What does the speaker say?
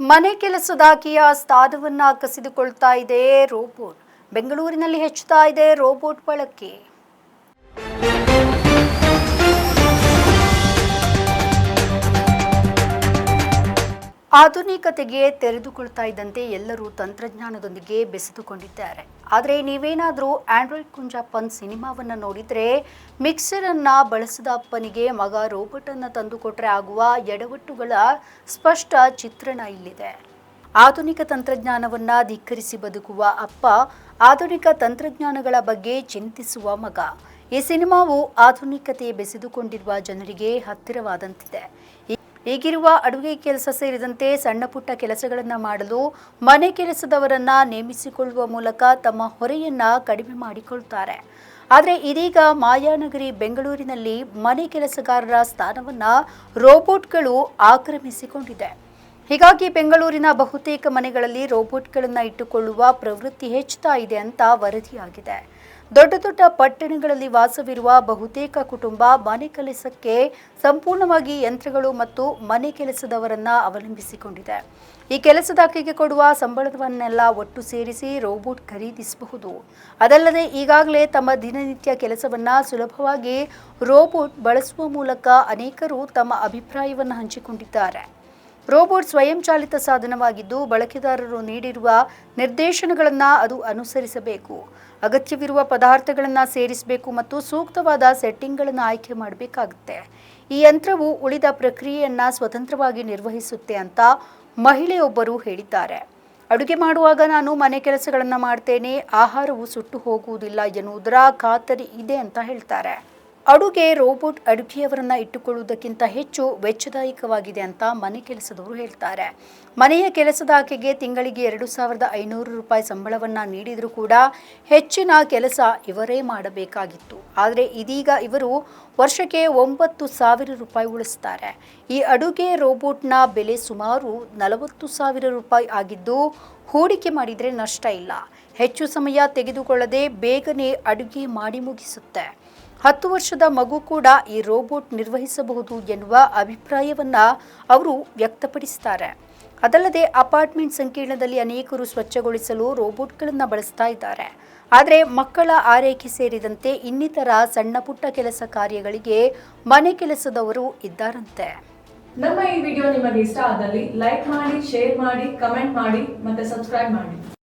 ಮನೆ ಕೆಲಸದಾಕಿಯ ಸ್ಥಾನವನ್ನ ಕಸಿದುಕೊಳ್ತಾ ಇದೆ ರೋಬೋಟ್. ಬೆಂಗಳೂರಿನಲ್ಲಿ ಹೆಚ್ಚುತ್ತಾ ಇದೆ ರೋಬೋಟ್ ಬಳಕೆ. ಆಧುನಿಕತೆಗೆ ತೆರೆದುಕೊಳ್ತಾ ಇದ್ದಂತೆ ಎಲ್ಲರೂ ತಂತ್ರಜ್ಞಾನದೊಂದಿಗೆ ಬೆಸೆದುಕೊಂಡಿದ್ದಾರೆ. ಆದರೆ ನೀವೇನಾದರೂ ಆಂಡ್ರಾಯ್ಡ್ ಕುಂಜಾಪ್ಪನ್ ಸಿನಿಮಾವನ್ನು ನೋಡಿದರೆ ಮಿಕ್ಸರನ್ನು ಬಳಸಿದ ಅಪ್ಪನಿಗೆ ಮಗ ರೋಬೋಟನ್ನು ತಂದುಕೊಟ್ರೆ ಆಗುವ ಎಡವಟ್ಟುಗಳ ಸ್ಪಷ್ಟ ಚಿತ್ರಣ ಇಲ್ಲಿದೆ. ಆಧುನಿಕ ತಂತ್ರಜ್ಞಾನವನ್ನು ಧಿಕ್ಕರಿಸಿ ಬದುಕುವ ಅಪ್ಪ ಆಧುನಿಕ ತಂತ್ರಜ್ಞಾನಗಳ ಬಗ್ಗೆ ಚಿಂತಿಸುವ ಮಗ. ಈ ಸಿನಿಮಾವು ಆಧುನಿಕತೆ ಬೆಸೆದುಕೊಂಡಿರುವ ಜನರಿಗೆ ಹತ್ತಿರವಾದಂತಿದೆ. ಈಗಿರುವ ಅಡುಗೆ ಕೆಲಸ ಸೇರಿದಂತೆ ಸಣ್ಣ ಪುಟ್ಟ ಕೆಲಸಗಳನ್ನು ಮಾಡಲು ಮನೆ ಕೆಲಸದವರನ್ನ ನೇಮಿಸಿಕೊಳ್ಳುವ ಮೂಲಕ ತಮ್ಮ ಹೊರೆಯನ್ನ ಕಡಿಮೆ ಮಾಡಿಕೊಳ್ತಾರೆ. ಆದರೆ ಇದೀಗ ಮಾಯಾನಗರಿ ಬೆಂಗಳೂರಿನಲ್ಲಿ ಮನೆ ಕೆಲಸಗಾರರ ಸ್ಥಾನವನ್ನ ರೋಬೋಟ್ಗಳು ಆಕ್ರಮಿಸಿಕೊಂಡಿದೆ. ಹೀಗಾಗಿ ಬೆಂಗಳೂರಿನ ಬಹುತೇಕ ಮನೆಗಳಲ್ಲಿ ರೋಬೋಟ್ಗಳನ್ನು ಇಟ್ಟುಕೊಳ್ಳುವ ಪ್ರವೃತ್ತಿ ಹೆಚ್ಚುತ್ತಾ ಇದೆ ಅಂತ ವರದಿಯಾಗಿದೆ. ದೊಡ್ಡ ದೊಡ್ಡ ಪಟ್ಟಣಗಳಲ್ಲಿ ವಾಸವಿರುವ ಬಹುತೇಕ ಕುಟುಂಬ ಮನೆ ಕೆಲಸಕ್ಕೆ ಸಂಪೂರ್ಣವಾಗಿ ಯಂತ್ರಗಳು ಮತ್ತು ಮನೆ ಕೆಲಸದವರನ್ನ ಅವಲಂಬಿಸಿಕೊಂಡಿದೆ. ಈ ಕೆಲಸದಾಕೆಗೆ ಕೊಡುವ ಸಂಬಳವನ್ನೆಲ್ಲ ಒಟ್ಟು ಸೇರಿಸಿ ರೋಬೋಟ್ ಖರೀದಿಸಬಹುದು. ಅದಲ್ಲದೆ ಈಗಾಗಲೇ ತಮ್ಮ ದಿನನಿತ್ಯ ಕೆಲಸವನ್ನ ಸುಲಭವಾಗಿ ರೋಬೋಟ್ ಬಳಸುವ ಮೂಲಕ ಅನೇಕರು ತಮ್ಮ ಅಭಿಪ್ರಾಯವನ್ನು ಹಂಚಿಕೊಂಡಿದ್ದಾರೆ. ರೋಬೋಟ್ ಸ್ವಯಂಚಾಲಿತ ಸಾಧನವಾಗಿದ್ದು ಬಳಕೆದಾರರು ನೀಡಿರುವ ನಿರ್ದೇಶನಗಳನ್ನು ಅದು ಅನುಸರಿಸಬೇಕು. ಅಗತ್ಯವಿರುವ ಪದಾರ್ಥಗಳನ್ನು ಸೇರಿಸಬೇಕು ಮತ್ತು ಸೂಕ್ತವಾದ ಸೆಟ್ಟಿಂಗ್ಗಳನ್ನು ಆಯ್ಕೆ ಮಾಡಬೇಕಾಗುತ್ತೆ. ಈ ಯಂತ್ರವು ಉಳಿದ ಪ್ರಕ್ರಿಯೆಯನ್ನು ಸ್ವತಂತ್ರವಾಗಿ ನಿರ್ವಹಿಸುತ್ತೆ ಅಂತ ಮಹಿಳೆಯೊಬ್ಬರು ಹೇಳಿದ್ದಾರೆ. ಅಡುಗೆ ಮಾಡುವಾಗ ನಾನು ಮನೆ ಕೆಲಸಗಳನ್ನು ಮಾಡ್ತೇನೆ, ಆಹಾರವು ಸುಟ್ಟು ಹೋಗುವುದಿಲ್ಲ ಎನ್ನುವುದರ ಖಾತರಿ ಇದೆ ಅಂತ ಹೇಳ್ತಾರೆ. ಅಡುಗೆ ರೋಬೋಟ್ ಅಡುಗೆಯವರನ್ನು ಇಟ್ಟುಕೊಳ್ಳುವುದಕ್ಕಿಂತ ಹೆಚ್ಚು ವೆಚ್ಚದಾಯಕವಾಗಿದೆ ಅಂತ ಮನೆ ಕೆಲಸದವರು ಹೇಳ್ತಾರೆ. ಮನೆಯ ಕೆಲಸದ ಆಕೆಗೆ ತಿಂಗಳಿಗೆ ಎರಡು ಸಾವಿರದ ಐನೂರು ರೂಪಾಯಿ ಸಂಬಳವನ್ನ ನೀಡಿದರೂ ಕೂಡ ಹೆಚ್ಚಿನ ಕೆಲಸ ಇವರೇ ಮಾಡಬೇಕಾಗಿತ್ತು. ಆದರೆ ಇದೀಗ ಇವರು ವರ್ಷಕ್ಕೆ ಒಂಬತ್ತು ಸಾವಿರ ರೂಪಾಯಿ ಉಳಿಸ್ತಾರೆ. ಈ ಅಡುಗೆ ರೋಬೋಟ್ನ ಬೆಲೆ ಸುಮಾರು ನಲವತ್ತು ಸಾವಿರ ರೂಪಾಯಿ ಆಗಿದ್ದು, ಹೂಡಿಕೆ ಮಾಡಿದರೆ ನಷ್ಟ ಇಲ್ಲ. ಹೆಚ್ಚು ಸಮಯ ತೆಗೆದುಕೊಳ್ಳದೆ ಬೇಗನೆ ಅಡುಗೆ ಮಾಡಿ ಮುಗಿಸುತ್ತೆ. ಹತ್ತು ವರ್ಷದ ಮಗು ಕೂಡ ಈ ರೋಬೋಟ್ ನಿರ್ವಹಿಸಬಹುದು ಎನ್ನುವ ಅಭಿಪ್ರಾಯವನ್ನ ಅವರು ವ್ಯಕ್ತಪಡಿಸ್ತಾರೆ. ಅದಲ್ಲದೆ ಅಪಾರ್ಟ್ಮೆಂಟ್ ಸಂಕೀರ್ಣದಲ್ಲಿ ಅನೇಕರು ಸ್ವಚ್ಛಗೊಳಿಸಲು ರೋಬೋಟ್ಗಳನ್ನು ಬಳಸ್ತಾ ಇದ್ದಾರೆ. ಆದರೆ ಮಕ್ಕಳ ಆರೈಕೆ ಸೇರಿದಂತೆ ಇನ್ನಿತರ ಸಣ್ಣ ಪುಟ್ಟ ಕೆಲಸ ಕಾರ್ಯಗಳಿಗೆ ಮನೆ ಕೆಲಸದವರು ಇದ್ದಾರಂತೆ. ನಮ್ಮ ಈ ವಿಡಿಯೋ ನಿಮಗೆ ಇಷ್ಟ ಆದಲ್ಲಿ ಲೈಕ್ ಮಾಡಿ, ಶೇರ್ ಮಾಡಿ, ಕಮೆಂಟ್ ಮಾಡಿ ಮತ್ತೆ ಸಬ್ಸ್ಕ್ರೈಬ್ ಮಾಡಿ.